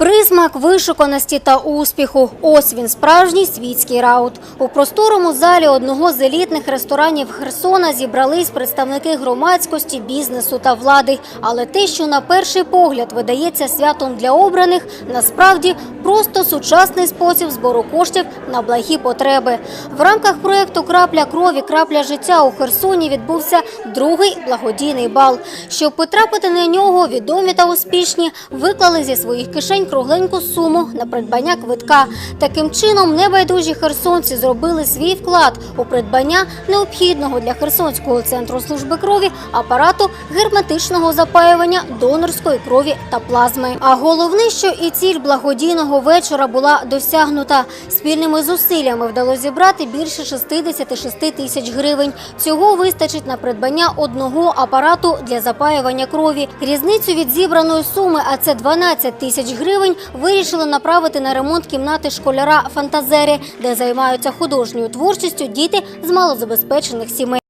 Присмак вишуканості та успіху. Ось він справжній світський раут. У просторому залі одного з елітних ресторанів Херсона зібрались представники громадськості, бізнесу та влади. Але те, що на перший погляд видається святом для обраних, насправді просто сучасний спосіб збору коштів на благі потреби. В рамках проєкту Крапля крові, крапля життя у Херсоні відбувся другий благодійний бал. Щоб потрапити на нього, відомі та успішні виклали зі своїх кишень кругленьку суму на придбання квитка. Таким чином, небайдужі херсонці зробили свій вклад у придбання необхідного для Херсонського центру служби крові апарату герметичного запаювання донорської крові та плазми. А головне, що і ціль благодійного вечора була досягнута. Спільними зусиллями вдалося зібрати більше 66 тисяч гривень. Цього вистачить на придбання одного апарату для запаювання крові. Різницю від зібраної суми, а це 12 тисяч гривень, вирішили направити на ремонт кімнати школяра Фантазери, де займаються художньою творчістю діти з малозабезпечених сімей.